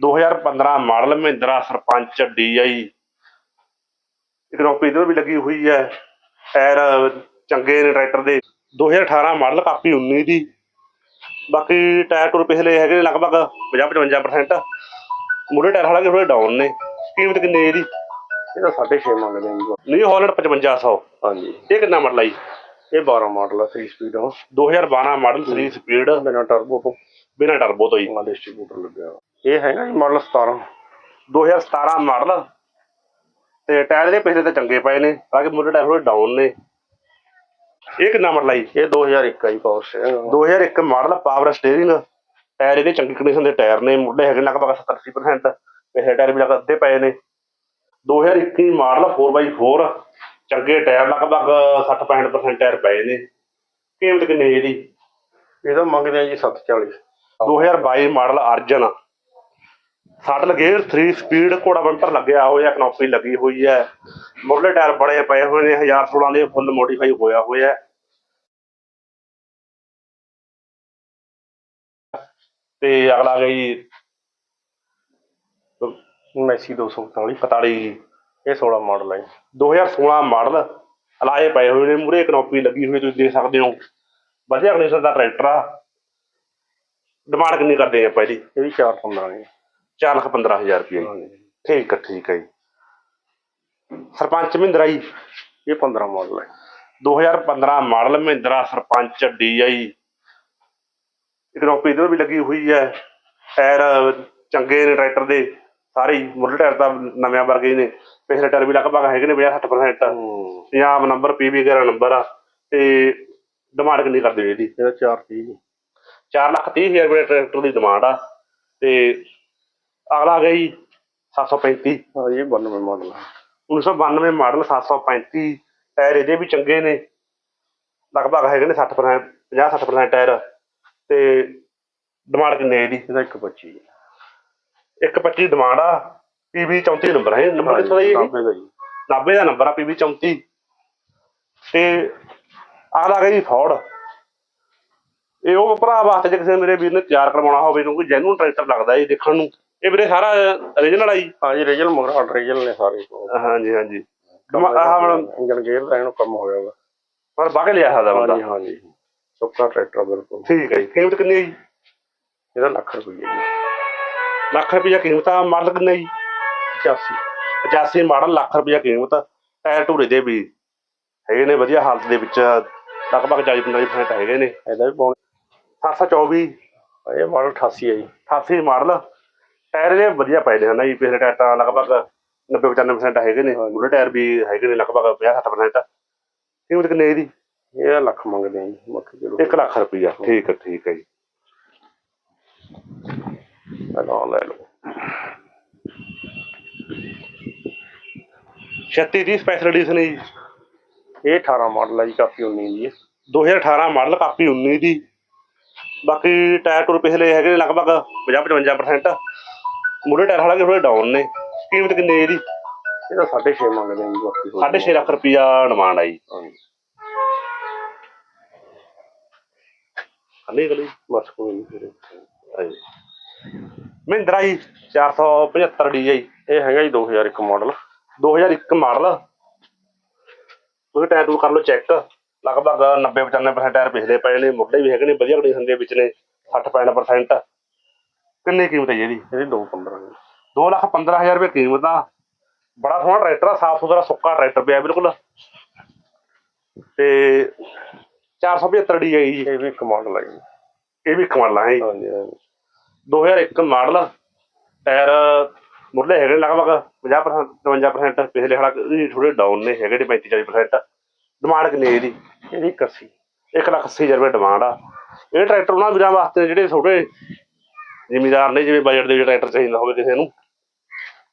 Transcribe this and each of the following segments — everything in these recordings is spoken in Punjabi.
2015 ਮਾਡਲ ਮਹਿੰਦਰਾ ਸਰਪੰਚ DI ਇਕਨੋਪੀ ਇਧਰ ਵੀ ਲੱਗੀ ਹੋਈ ਹੈ ਟਾਇਰ ਚੰਗੇ ਨੇ ਟਰੈਕਟਰ ਦੇ। 2018 ਮਾਡਲ ਕਾਪੀ 19 ਦੀ। ਬਾਕੀ ਟਾਇਰ ਟੂਰ ਪਿਛਲੇ ਹੈਗੇ ਲਗਭਗ 50-55% ਮੂਰੇ ਟਾਇਰ ਹਾਲਾਂਕਿ ਥੋੜੇ ਡਾਊਨ ਨੇ। ਕੀਮਤ ਕਿੰਨੀ ਹੈ ਇਹਦੀ ਇਹਦਾ 6.5 ਮੰਗਦੇ ਆਂ ਜੀ। ਨਿਊ ਹਾਲੈਂਡ 5500 ਹਾਂਜੀ। ਇਹ ਕਿੰਨਾ ਮਾਡਲ ਆਈ ਇਹ 12 ਮਾਡਲ ਆ 3 ਸਪੀਡ ਆ। 2012 ਮਾਡਲ 3 ਸਪੀਡ ਬਿਨਾ ਟਰਬੋ ਤੋਂ। ਬਿਨਾ ਟਰਬੋ ਤੋਂ ਹੀ। ਡਿਸਟ੍ਰੀਬਿਊਟਰ ਲੱਗਿਆ। ਇਹ ਹੈਗਾ ਜੀ ਮਾਡਲ 17 2017 ਮਾਡਲ। ਤੇ ਟਾਇਰ ਦੇ ਪਿਛਲੇ ਤਾਂ ਚੰਗੇ ਪਏ ਨੇ ਬਾਕੀ ਮੂਰੇ ਟਾਇਰ ਥੋੜੇ ਡਾਊਨ ਨੇ। ਇਹ ਕਿੰਨਾ ਮਾਡਲ ਆਈ ਇਹ 2001 ਆ ਜੀ power steering 2001 model power steering tyre ਇਹਦੇ ਚੰਗੀ ਕੰਡੀਸ਼ਨ ਦੇ ਟਾਇਰ ਨੇ ਮੁੱਢੇ ਹੈਗੇ ਲਗਭਗ 70% ਪਿਛਲੇ ਟਾਇਰ ਵੀ ਲਗਭਗ ਅੱਧੇ ਪਏ ਨੇ। 2021 ਮਾਡਲ 4x4 ਚੰਗੇ ਟਾਇਰ ਲਗਭਗ 60-65% ਟਾਇਰ ਪਏ ਨੇ। ਕੀਮਤ ਕਿੰਨੀ ਹੈ ਇਹਦੀ? ਇਹਦਾ ਮੰਗਦੇ ਆ ਜੀ 740 2022 ਮਾਡਲ ਅਰਜਨ ਸੱਟ ਗੇਅਰ 3 ਸਪੀਡ ਘੋੜਾ ਬੰਪਰ ਲੱਗਿਆ ਹੋਇਆ ਕਨੋਪੀ ਲੱਗੀ ਹੋਈ ਹੈ। ਮੁੱਢਲੇ ਟਾਇਰ ਬੜੇ ਪਏ ਹੋਏ ਨੇ 1016 ਦੇ ਫੁੱਲ ਮੋਡੀਫਾਈ ਹੋਇਆ ਹੋਇਆ ਤੇ ਅਗਲਾ ਗਈ ਮੈਸੀ 241 41 ਇਹ 16 ਮਾਡਲ ਆ ਜੀ 2016 ਮਾਡਲ ਅਲਾਏ ਪਏ ਹੋਏ ਨੇ ਮੂਰੇ ਕਨੋਪੀ ਲੱਗੀ ਹੋਈ ਤੁਸੀਂ ਦੇਖ ਸਕਦੇ ਹੋ। ਵਧੀਆ ਕੰਡੀਸ਼ਨ ਦਾ ਟਰੈਕਟਰ ਆ। ਡਿਮਾਂਡ ਕਿੰਨੀ ਕਰਦੇ ਆ ਆਪਾਂ ਜੀ? ਇਹ ਵੀ 415 ਨੇ 4 ਲੱਖ 15000 ਰੁਪਏ। ਹਾਂਜੀ ਠੀਕ ਹੈ ਠੀਕ ਹੈ ਜੀ ਸਰਪੰਚ ਮਹਿੰਦਰਾ ਜੀ ਇਹ 15 ਮਾਡਲ ਹੈ 2015 ਮਾਡਲ ਮਹਿੰਦਰਾ ਸਰਪੰਚ DI ਇਕਨੋਪੀ ਇਧਰ ਵੀ ਲੱਗੀ ਹੋਈ ਹੈ। ਟਾਇਰ ਚੰਗੇ ਨੇ ਟਰੈਕਟਰ ਦੇ। ਸਾਰੇ ਮੁੱਢਲੇ ਟਾਇਰ ਤਾਂ ਨਵਿਆਂ ਵਰਗੇ ਨੇ। ਪਿਛਲੇ ਟਾਇਰ ਵੀ ਲਗਭਗ ਹੈਗੇ ਨੇ 50-60% ਹੂੰ। ਪੰਜਾਬ ਨੰਬਰ ਪੀਬੀ ਵਗੈਰਾ ਨੰਬਰ ਆ। ਤੇ ਡਿਮਾਂਡ ਕਿੰਨੀ ਕਰਦੇ ਇਹਦੀ? ਇਹਦਾ 430 ਜੀ। 4 ਲੱਖ 30 ਹਜ਼ਾਰ ਰੁਪਏ ਟਰੈਕਟਰ ਦੀ ਡਿਮਾਂਡ ਆ। ਤੇ ਅਗਲਾ ਆ ਗਿਆ ਜੀ 735 ਹਾਂ ਇਹ 92 ਮਾਡਲ ਆ। 1992 ਮਾਡਲ 735 ਟਾਇਰ ਇਹਦੇ ਵੀ ਚੰਗੇ ਨੇ। ਲਗਭਗ ਹੈਗੇ ਨੇ 60% 50-60% ਟਾਇਰ। ਤੇ ਡਿਮਾਂਡ ਕਿੰਨੇ ਇਹਦੀ? ਇਹਦਾ 125 ਜੀ 125 ਡਿਮਾਂਡ ਆ ਪੀਬੀ 34 ਨੰਬਰ ਹੈ ਨੰਬਰ ਕਿੱਥੋਂ ਦਾ ਜੀ ਇਹ? 90 ਦਾ ਜੀ। 90 ਦਾ ਨੰਬਰ ਆ ਪੀਬੀ 34 ਤੇ ਅਗਲਾ ਗਿਆ ਜੀ ਫੋਰਡ ਇਹ ਉਹ ਭਰਾ ਵਾਸਤੇ ਜੇ ਕਿਸੇ ਮੇਰੇ ਵੀਰ ਨੇ ਤਿਆਰ ਕਰਵਾਉਣਾ ਹੋਵੇ ਕਿਉਂਕਿ ਜੈਨੂਨ ਟਰੈਕਟਰ ਲੱਗਦਾ ਇਹ ਦੇਖਣ ਨੂੰ। ਇਹ ਵੀਰੇ ਸਾਰਾ ਓਰੀਜਨਲ ਆ ਜੀ? ਹਾਂ ਜੀ ਰੀਜਲ ਮਗਰ ਰੀਜਲ ਨੇ ਸਾਰੇ। ਹਾਂਜੀ ਹਾਂਜੀ। ਡਿਮਾ- ਆਹ ਹੁਣ ਇੰਜਨ ਗੇਅਰ ਦਾ ਇਹਨੂੰ ਕੰਮ ਹੋਇਆ ਵਾ। ਪਰ ਬਾਗੇ ਲਿਆ ਬੰਦਾ। ਹਾਂਜੀ ਹਾਂ ਜੀ ਸੁੱਕਾ ਟਰੈਕਟਰ ਬਿਲਕੁਲ। ਠੀਕ ਹੈ ਜੀ। ਕੀਮਤ ਕਿੰਨੀ ਹੈ ਜੀ? ਇਹਦਾ ਲੱਖ ਰੁਪਏ ਜੀ। ਲੱਖ ਰੁਪਈਆ ਕੀਮਤ ਆ ਮਾਡਲ ਕਿੰਨਾ ਜੀ? 85 85 ਮਾਡਲ ਲੱਖ ਰੁਪਈਆ ਕੀਮਤ ਟਾਇਰ ਟੂਰੇ ਦੇ ਵੀ ਹੈਗੇ ਨੇ ਵਧੀਆ ਹਾਲਤ ਦੇ ਵਿੱਚ। ਲਗਭਗ 40-45% ਹੈਗੇ ਨੇ। ਇਹਦਾ ਵੀ ਪਾਉਣ 724 ਇਹ ਮਾਡਲ 88 ਹੈ ਜੀ। 88 ਮਾਡਲ। ਟਾਇਰ ਇਹਦੇ ਵਧੀਆ ਪਏ ਨੇ ਹਨਾ ਜੀ ਪਿਛਲੇ ਟਾਇਰ ਤਾਂ ਲਗਭਗ 90-95% ਹੈਗੇ ਨੇ। ਮੂਰੇ ਟਾਇਰ ਵੀ ਹੈਗੇ ਨੇ ਲਗਭਗ 50-60% ਕੀਮਤ ਕਿੰਨੀ ਹੈ ਇਹਦੀ? ਇਹ ਲੱਖ ਮੰਗਦੇ ਆ ਜੀ ਬਾਕੀ ਚਲੋ 1 ਲੱਖ ਰੁਪਈਆ ਠੀਕ ਹੈ ਠੀਕ ਹੈ ਜੀ। ਪਹਿਲਾਂ ਲੈ ਲਓ। 36 ਦੀ ਸਪੈਸ਼ਲ ਐਡੀਸ਼ਨ ਜੀ। ਇਹ 18 ਮਾਡਲ ਹੈ ਜੀ ਕਾਪੀ 19 ਦੀ ਹੈ। 2018 ਮਾਡਲ ਕਾਪੀ 19 ਦੀ। ਬਾਕੀ ਟਾਇਰ ਟੂਰ ਪਿਛਲੇ ਹੈਗੇ ਨੇ ਲਗਭਗ 50-55% ਮੂਰੇ ਟਾਇਰ ਹਾਲਾਂਕਿ ਥੋੜੇ ਡਾਊਨ ਨੇ। ਕੀਮਤ ਕਿੰਨੀ ਇਹਦੀ? ਇਹਦਾ 6.5 ਮੰਗਦੇ ਆ ਜੀ ਬਾਕੀ ਹੋਰ। 6.5 ਲੱਖ ਰੁਪਈਆ ਡਿਮਾਂਡ ਆਈ। ਹਾਂਜੀ। ਹਲੇ ਗਲੀ? ਬਸ ਕੋਈ ਨਹੀਂ ਫਿਰ। ਮਹਿੰਦਰਾ ਜੀ 475 DI ਇਹ ਹੈਗਾ ਜੀ 2001 ਮਾਡਲ। 2001 ਮਾਡਲ? ਤੁਸੀਂ ਟਾਇਰ ਟੂਰ ਕਰ ਲਓ ਚੈੱਕ। ਲਗਭਗ 90-95% ਟਾਇਰ ਪਿਛਲੇ ਪਏ ਨੇ ਮੁੱਢਲੇ ਵੀ ਹੈਗੇ ਨੇ ਵਧੀਆ ਕੰਡੀਸ਼ਨ ਦੇ ਵਿੱਚ ਨੇ 60-65% ਕਿੰਨੀ ਕੀਮਤ ਹੈ ਜੀ ਇਹਦੀ? ਇਹਦੀ 215 ਜੀ ਦੋ ਲੱਖ 15000 ਰੁਪਏ ਕੀਮਤ ਆ। ਬੜਾ ਸੋਹਣਾ ਟਰੈਕਟਰ ਆ ਸਾਫ਼ ਸੁਥਰਾ ਸੁੱਕਾ ਟਰੈਕਟਰ ਪਿਆ ਬਿਲਕੁਲ। ਤੇ 475 ਡੀ ਆਈ ਜੀ। ਇਹ ਵੀ ਹੈ ਜੀ। ਇਹ ਵੀ ਹੈ ਜੀ। ਹਾਂਜੀ ਹਾਂਜੀ। 2001 ਮਾਡਲ ਟਾਇਰ ਮੁੱਢਲੇ ਹੈਗੇ ਲਗਭਗ 50% 55% ਪਿਛਲੇ ਹਾਲਾ ਥੋੜੇ ਡਾਊਨ ਨੇ ਹੈਗੇ ਨੇ 35 40% ਡਿਮਾਂਡ ਕਿੰਨੀ ਇਹਦੀ? ਇਹਦੀ 81 1 ਲੱਖ 80000 ਰੁਪਏ ਡਿਮਾਂਡ ਆ। ਇਹ ਟਰੈਕਟਰ ਉਹਨਾਂ ਵੀਰਾਂ ਵਾਸਤੇ ਜਿਹੜੇ ਛੋਟੇ ਜ਼ਿਮੀਦਾਰ ਨੇ ਜਿਵੇਂ ਬਜਟ ਦੇ ਵਿੱਚ ਟਰੈਕਟਰ ਚਾਹੀਦਾ ਹੋਵੇ ਕਿਸੇ ਨੂੰ।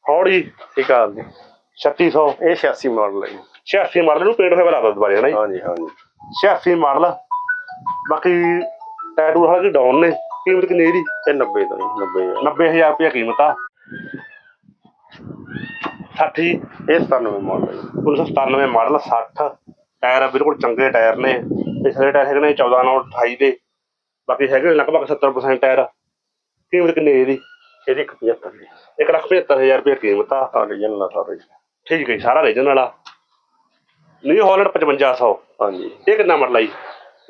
ਹੌੜੀ ਠੀਕ ਆ ਜੀ? 3600 ਇਹ 86 ਮਾਡਲ ਹੈ ਜੀ। 86 ਮਾਡਲ ਨੂੰ ਪੇਂਟ ਹੋਇਆ ਬਲਾ ਦੋ ਦੁਬਾਰੇ ਹਨਾ ਜੀ। ਹਾਂਜੀ ਹਾਂਜੀ। 86 ਮਾਡਲ। ਬਾਕੀ ਟੈਟੂ ਹਾਲੇ ਡਾਊਨ ਨੇ। ਕੀਮਤ ਕਿੰਨੀ ਇਹਦੀ ਇਹ 90 ਦਾ ਜੀ 90 ਹਜ਼ਾਰ। 90000 ਰੁਪਏ ਕੀਮਤ ਆ। 60 ਇਹ 97 ਮਾਡਲ ਹੈ ਜੀ। 1997 ਮਾਡਲ 60 ਟਾਇਰ ਬਿਲਕੁਲ ਚੰਗੇ ਟਾਇਰ ਨੇ। ਪਿਛਲੇ ਟਾਇਰ ਹੈਗੇ ਨੇ 14 ਨਾਲ 28 ਦੇ। ਬਾਕੀ ਹੈਗੇ ਲਗਭਗ 70% ਟਾਇਰ। ਕੀਮਤ ਕਿੰਨੀ ਹੈ ਇਹਦੀ ਇਹਦੀ 75 ਜੀ 175000 ਰੁਪਏ ਕੀਮਤ ਆ ਆ ਰੀਜਨਲ ਆ ਸਾਰਾ। ਠੀਕ ਹੈ ਜੀ ਸਾਰਾ ਰੀਜਨ ਵਾਲਾ। ਨਿਊ ਹਾਲੈਂਡ 5500 ਹਾਂਜੀ। ਇਹ ਕਿੰਨਾ ਮਾਡਲ ਆ ਜੀ?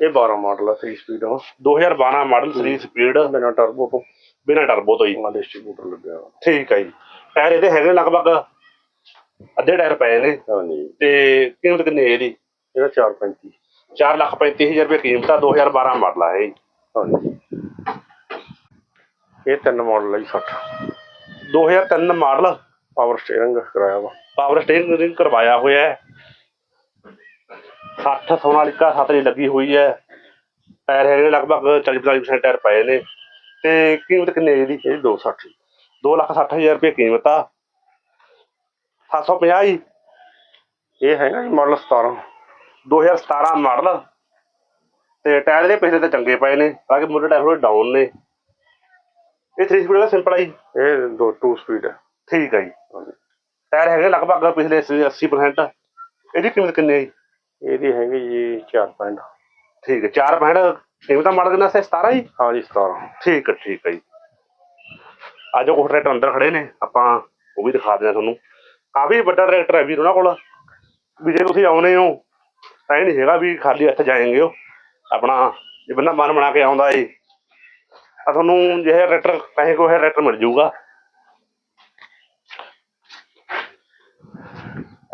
ਇਹ 12 ਮਾਡਲ ਆ 3 ਸਪੀਡ ਆ। 2012 ਮਾਡਲ 3 ਸਪੀਡ ਬਿਨਾ ਟਰਬੋ ਤੋਂ। ਬਿਨਾ ਟਰਬੋ ਤੋਂ ਜੀ। ਨਾਲ ਡਿਸਟ੍ਰੀਬਿਊਟਰ ਲੱਗਿਆ ਹੋਇਆ। ਠੀਕ ਹੈ ਜੀ। ਟਾਇਰ ਇਹਦੇ ਹੈਗੇ ਨੇ ਲਗਭਗ ਅੱਧੇ ਟਾਇਰ ਪਏ ਨੇ। ਹਾਂਜੀ। ਤੇ ਕੀਮਤ ਕਿੰਨੀ ਹੈ ਇਹਦੀ? ਇਹਦਾ 435 4 ਲੱਖ 35000 ਰੁਪਏ ਕੀਮਤ ਆ 2012 ਮਾਡਲ ਆ ਇਹ। ਹਾਂਜੀ। ਇਹ ਤਿੰਨ ਮਾਡਲ ਹੈ ਜੀ 60 2003 ਮਾਡਲ ਪਾਵਰ ਸਟੀਅਰਿੰਗ ਕਰਾਇਆ ਵਾ। ਪਾਵਰ ਸਟੇਰਿੰਗ ਕਰਵਾਇਆ ਹੋਇਆ ਹੈ। 60 ਸੋਨਾਲੀਕਾ ਸਤਰੀ ਲੱਗੀ ਹੋਈ ਹੈ। ਟਾਇਰ ਹੈਗੇ ਲਗਭਗ 40-45% ਟਾਇਰ ਪਏ ਨੇ। ਤੇ ਕੀਮਤ ਕਿੰਨੀ ਹੈ ਜੀ ਇਹ 260 2 ਲੱਖ 60000 ਰੁਪਏ ਕੀਮਤ ਆ। 750 ਜੀ। ਇਹ ਹੈਗਾ ਜੀ ਮਾਡਲ 17 2017 ਮਾਡਲ ਤੇ ਟਾਇਰ ਦੇ ਪਿਛਲੇ ਤਾਂ ਚੰਗੇ ਪਏ ਨੇ। ਬਾਕੀ ਮੁੱਢੇ ਟਾਇਰ ਥੋੜੇ ਡਾਊਨ ਨੇ। ਇਹ 3 ਸਪੀਡ ਦਾ ਸਿੰਪਲ ਆ ਜੀ। ਇਹ ਦੋ 2 ਸਪੀਡ ਹੈ ਠੀਕ ਆ ਜੀ। ਹਾਂਜੀ। ਟਾਇਰ ਹੈਗੇ ਲਗਭਗ ਪਿਛਲੇ 80% ਇਹਦੀ ਕੀਮਤ ਕਿੰਨੀ ਹੈ ਜੀ? ਇਹਦੀ ਹੈਗੀ ਜੀ 4 ਪੈਂਟ ਠੀਕ ਹੈ 4 ਪੈਂਟ ਕੀਮਤ ਦਾ ਮਾਡਲ ਕਿੰਨਾ ਸੀ 17 ਜੀ? ਹਾਂਜੀ 17 ਠੀਕ ਹੈ ਠੀਕ ਹੈ ਜੀ। ਅੱਜ ਉਹ ਟਰੈਕਟਰ ਅੰਦਰ ਖੜੇ ਨੇ ਆਪਾਂ ਉਹ ਵੀ ਦਿਖਾ ਦਿੰਦੇ ਹਾਂ ਤੁਹਾਨੂੰ। ਕਾਫੀ ਵੱਡਾ ਟਰੈਕਟਰ ਹੈ ਵੀਰ ਉਹਨਾਂ ਕੋਲ। ਵੀ ਜੇ ਤੁਸੀਂ ਆਉਨੇ ਹੋ ਤਾਂ ਇਹ ਨਹੀਂ ਹੈਗਾ ਵੀ ਖਾਲੀ ਹੱਥ ਜਾਏਂਗੇ ਹੋ ਆਪਣਾ ਜੇ ਬੰਦਾ ਮਨ ਬਣਾ ਕੇ ਆਉਂਦਾ ਏ ਤਾਂ ਤੁਹਾਨੂੰ ਜਿਹੜਾ ਟਰੈਕਟਰ ਕਹੇ ਕੋ ਹੈ ਟਰੈਕਟਰ ਮਿਲ ਜਾਊਗਾ।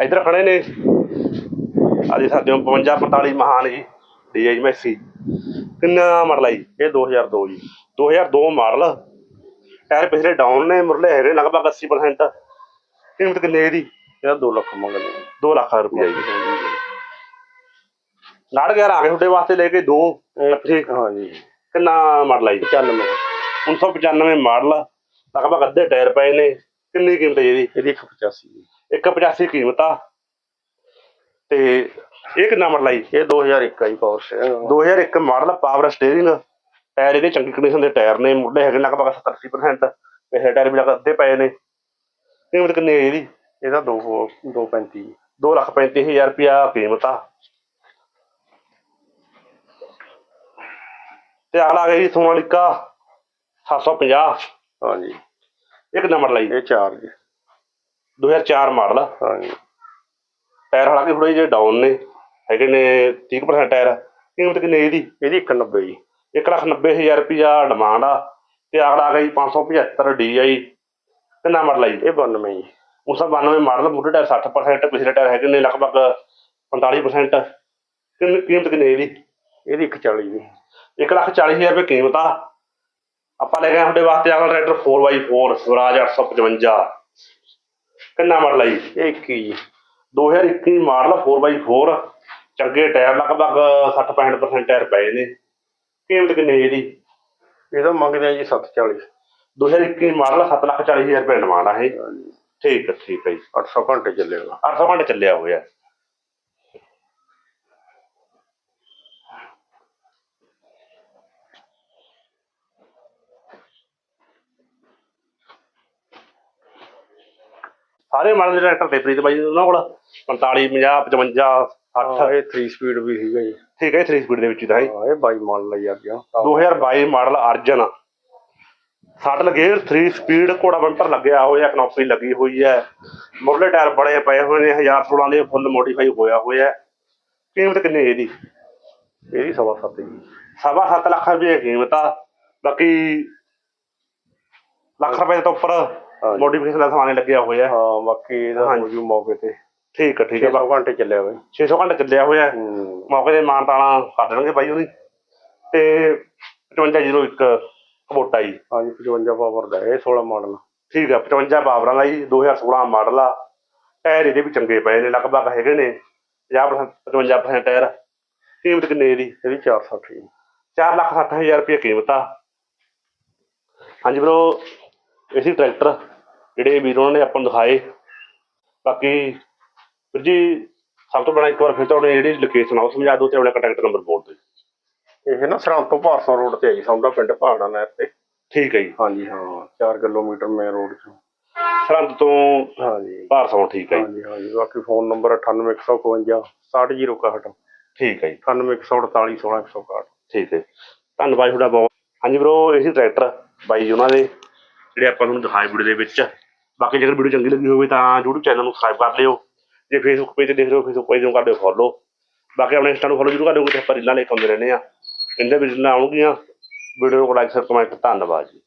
ਇੱਧਰ ਖੜੇ ਨੇ। ਆਦੀ ਸਾਥੀਓ 55 45 ਮਹਾਨ ਜੀ ਡੀਆਈ ਮੈਸੀ ਕਿੰਨਾ ਮਾਡਲ ਆ ਜੀ? ਇਹ 2002 ਜੀ। 2002 ਮਾਡਲ ਟਾਇਰ ਪਿਛਲੇ ਡਾਊਨ ਨੇ ਮੁਰਲੇ ਹੈਗੇ ਲਗਭਗ 80% ਕੀਮਤ ਕਿੰਨੀ ਹੈ ਇਹਦੀ? ਇਹਦਾ 2 ਲੱਖ ਮੰਗਦੇ 2 ਲੱਖ ਰੁਪਏ ਜੀ। ਨਾੜ ਗਿਆ ਆ ਗਏ ਤੁਹਾਡੇ ਵਾਸਤੇ ਲੈ ਕੇ ਦੋ। ਠੀਕ ਹਾਂਜੀ ਕਿੰਨਾ ਮਾਡਲ ਜੀ? 95 1995 ਮਾਡਲ ਲਗਭਗ ਅੱਧੇ ਟਾਇਰ ਪਏ ਨੇ। ਕਿੰਨੀ ਕੀਮਤ ਹੈ ਇਹਦੀ? ਇਹਦੀ 185 ਜੀ। 185 ਕੀਮਤ ਆ। ਤੇ ਇਹ ਕਿੰਨਾ ਮਾਡਲ ਜੀ? ਇਹ 2001 ਆ ਜੀ power steering 2001 model power steering tyre ਇਹਦੇ ਚੰਗੀ ਕੰਡੀਸ਼ਨ ਦੇ ਟਾਇਰ ਨੇ। ਮੁੱਢੇ ਹੈਗੇ ਲਗਭਗ 70% ਪਿਛਲੇ ਟਾਇਰ ਵੀ ਲਗਭਗ ਅੱਧੇ ਪਏ ਨੇ। ਕੀਮਤ ਕਿੰਨੀ ਹੈ ਇਹਦੀ? ਇਹਦਾ 2 235 ਦੋ ਲੱਖ ਪੈਂਤੀ ਹਜ਼ਾਰ ਰੁਪਇਆ ਕੀਮਤ ਆ। ਤੇ ਅਗਲਾ ਆ ਗਿਆ ਜੀ ਸੋਨਾਲੀਕਾ 750 ਹਾਂਜੀ। ਇੱਕ ਨੰਬਰ ਲਈ। ਇਹ 4 ਜੀ। 2004 ਮਾਡਲ। ਹਾਂਜੀ। ਟਾਇਰ ਹਾਲਾਂਕਿ ਥੋੜੇ ਜਿਹੇ ਡਾਊਨ ਨੇ। ਹੈਗੇ ਨੇ 30% ਟਾਇਰ। ਕੀਮਤ ਕਿੰਨੀ ਇਹਦੀ? ਇਹਦੀ 190 ਜੀ। 190000 ਰੁਪਇਆ ਡਿਮਾਂਡ ਆ। ਤੇ ਅਗਲਾ ਆ ਗਿਆ ਜੀ 575 DI ਕਿੰਨਾ ਮਾਡਲ ਆ ਜੀ? ਇਹ 92 ਜੀ। 992 ਮਾਡਲ ਮੋਟਰ ਟਾਇਰ 60% ਪਿਛਲੇ ਟਾਇਰ ਹੈਗੇ ਨੇ ਲਗਭਗ 45% ਕਿੰਨੀ ਕੀਮਤ ਕਿੰਨੀ ਇਹਦੀ? ਇਹਦੀ 140 ਜੀ। ਇੱਕ ਲੱਖ ਚਾਲੀ ਹਜ਼ਾਰ ਰੁਪਏ ਕੀਮਤ ਆ। ਆਪਾਂ ਲੈ ਗਏ ਤੁਹਾਡੇ ਵਾਸਤੇ ਅਗਲਾ ਟਰੈਕਟਰ 4x4 ਸਵਰਾਜ 855 ਕਿੰਨਾ ਮਾਡਲ ਆ ਜੀ? ਇਹ 21 ਜੀ 2021 ਮਾਡਲ 4x4 ਚੰਗੇ ਟਾਇਰ ਲਗਭਗ 60-65% ਟਾਇਰ ਪਏ ਨੇ। ਕੀਮਤ ਕਿੰਨੀ ਹੈ ਇਹਦੀ ਇਹਦਾ ਮੰਗਦੇ ਆ ਜੀ 740 2021 ਮਾਡਲ 7 ਲੱਖ 40 ਹਜ਼ਾਰ ਰੁਪਏ ਡਿਮਾਂਡ ਆ ਇਹ। ਠੀਕ ਹੈ ਠੀਕ ਹੈ ਜੀ। 800 ਘੰਟੇ ਚੱਲੇਗਾ। 800 ਘੰਟੇ ਚੱਲਿਆ ਹੋਇਆ। ਸਾਰੇ ਮਾਡਲ ਦੇ ਟਰੈਕਟਰ ਤੇ ਪ੍ਰੀਤ ਬਾਈ ਉਹਨਾਂ ਕੋਲ 45 50 55 60 ਹਾਂ ਇਹ 3 ਸਪੀਡ ਵੀ ਸੀਗਾ ਜੀ। ਠੀਕ ਹੈ 3 ਸਪੀਡ ਦੇ ਵਿੱਚ ਹੀ ਤਾਂ ਇਹ ਇਹ 22 ਮਾਡਲ ਆ ਜੀ ਅੱਗੇ 2022 ਮਾਡਲ ਅਰਜਨ। ਸੱਟ ਗੇਅਰ 3 ਸਪੀਡ ਘੋੜਾ ਬੰਪਰ ਲੱਗਿਆ ਹੋਇਆ ਕਨੋਪੀ ਲੱਗੀ ਹੋਈ ਹੈ। ਮੁਰਲੇ ਟਾਇਰ ਬੜੇ ਪਏ ਹੋਏ ਨੇ 1016 ਦੇ ਫੁੱਲ ਮੋਡੀਫਾਈ ਹੋਇਆ ਹੋਇਆ ਹੈ। ਕੀਮਤ ਕਿੰਨੀ ਹੈ ਇਹਦੀ? ਇਹਦੀ ਸਵਾ ਸੱਤ ਜੀ। ਸਵਾ ਸੱਤ ਲੱਖ ਰੁਪਏ ਕੀਮਤ ਆ। ਬਾਕੀ ਲੱਖ ਰੁਪਏ ਤੋਂ ਉੱਪਰ ਹਾਂਜੀ। ਮੋਡੀਫਿਕੇਸ਼ਨ ਦਾ ਸਮਾਨ ਲੱਗਿਆ ਹੋਇਆ। ਹੈ। ਹਾਂ ਬਾਕੀ ਇਹਦਾ ਹਾਂਜੀ। ਹੋ ਜੂ ਮੌਕੇ ਤੇ। ਠੀਕ ਹੈ ਠੀਕ ਹੈ 600 ਘੰਟੇ ਚੱਲਿਆ ਬਈ 600 ਘੰਟੇ ਚੱਲਿਆ ਹੋਇਆ। ਹੈ। ਹੂੰ ਮੌਕੇ ਤੇ ਮਾਨ ਤਾਣਾ ਕਰ ਦੇਣਗੇ ਬਾਈ ਉਹਨੀ ਤੇ 5501 ਕਬੋਟਾ ਜੀ। ਹਾਂਜੀ 55 ਪਾਵਰ ਦਾ ਇਹ 16 ਮਾਡਲ। ਠੀਕ ਹੈ 55 ਪਾਵਰਾਂ ਦਾ ਜੀ 2016 ਮਾਡਲ ਆ। ਟਾਇਰ ਇਹਦੇ ਵੀ ਚੰਗੇ ਪਏ ਨੇ ਲਗਭਗ ਹੈਗੇ ਨੇ। 50% 55% ਟਾਇਰ। ਕੀਮਤ ਕਿੰਨੀ ਇਹਦੀ? ਇਹਦੀ 460 ਜੀ। 4 ਲੱਖ 60 ਹਜ਼ਾਰ ਰੁਪਏ ਕੀਮਤ ਆ। ਹਾਂਜੀ ਬਰੋ ਇਸੇ ਟਰੈਕਟਰ ਜਿਹੜੇ ਵੀਰ ਉਹਨਾਂ ਨੇ ਆਪਾਂ ਨੂੰ ਦਿਖਾਏ। ਬਾਕੀ ਵੀਰ ਜੀ ਸਭ ਤੋਂ ਪਹਿਲਾਂ ਇੱਕ ਵਾਰ ਫਿਰ ਤੁਹਾਡੀ ਜਿਹੜੀ ਲੋਕੇਸ਼ਨ ਆ ਉਹ ਸਮਝਾ ਦਿਓ ਤੇ ਆਪਣਾ ਕੰਟੈਕਟ ਨੰਬਰ ਬੋਲ ਦਿਓ। ਇਹ ਨਾ ਸਰਹੰਦ ਤੋਂ ਭਾਰਸਾ ਰੋਡ ਤੇ ਹੈ ਜੀ ਸੌਂਦਾ ਪਿੰਡ ਪਹਾੜਾ ਨਹਿਰ ਤੇ। ਠੀਕ ਹੈ ਜੀ। ਹਾਂਜੀ ਹਾਂ 4 ਕਿਲੋਮੀਟਰ ਮੇਨ ਰੋਡ ਤੋਂ ਸਰਹੰਦ ਤੋਂ ਹਾਂਜੀ। ਭਾਰਸੋਂ ਠੀਕ ਹੈ ਹਾਂਜੀ ਹਾਂਜੀ ਬਾਕੀ ਫੋਨ ਨੰਬਰ 98152 60061 ਠੀਕ ਹੈ ਜੀ। 98148 16161 ਠੀਕ ਹੈ ਧੰਨਵਾਦ ਤੁਹਾਡਾ ਬਹੁਤ। ਹਾਂਜੀ ਬ్రో ਇਹ ਸੀ ਟਰੈਕਟਰ ਬਾਈ ਜੀ ਉਹਨਾਂ ਦੇ। ਜਿਹੜੇ ਆਪਾਂ ਤੁਹਾਨੂੰ ਦਿਖਾਏ ਵੀਡੀਓ ਦੇ ਵਿੱਚ। ਬਾਕੀ ਜੇਕਰ ਵੀਡੀਓ ਚੰਗੀ ਲੱਗੀ ਹੋਵੇ ਤਾਂ YouTube ਚੈਨਲ ਨੂੰ ਸਬਸਕ੍ਰਾਈਬ ਕਰ ਲਿਓ। ਜੇ ਫੇਸਬੁੱਕ ਪੇਜ ਤੇ ਦੇਖ ਰਹੇ ਹੋ ਫੇਸਬੁੱਕ ਪੇਜ ਨੂੰ ਕਰ ਲਿਓ ਫੋਲੋ ਬਾਕੀ ਆਪਣੇ ਇੰਸਟਾ ਨੂੰ ਫੋਲੋ ਜ਼ਰੂਰ ਕਰ ਲਿਓ ਕਿਤੇ ਆਪਾਂ ਰੀਲਾਂ ਲੈ ਕੇ ਆਉਂਦੇ ਰਹਿੰਦੇ ਆ ਕਹਿੰਦੇ ਵੀ ਰੀਲਾਂ ਆਉਣਗੀਆਂ। ਵੀਡੀਓ ਨੂੰ ਲਾਈਕ ਸ਼ੇਅਰ ਕਮੈਂਟ ਧੰਨਵਾਦ ਜੀ।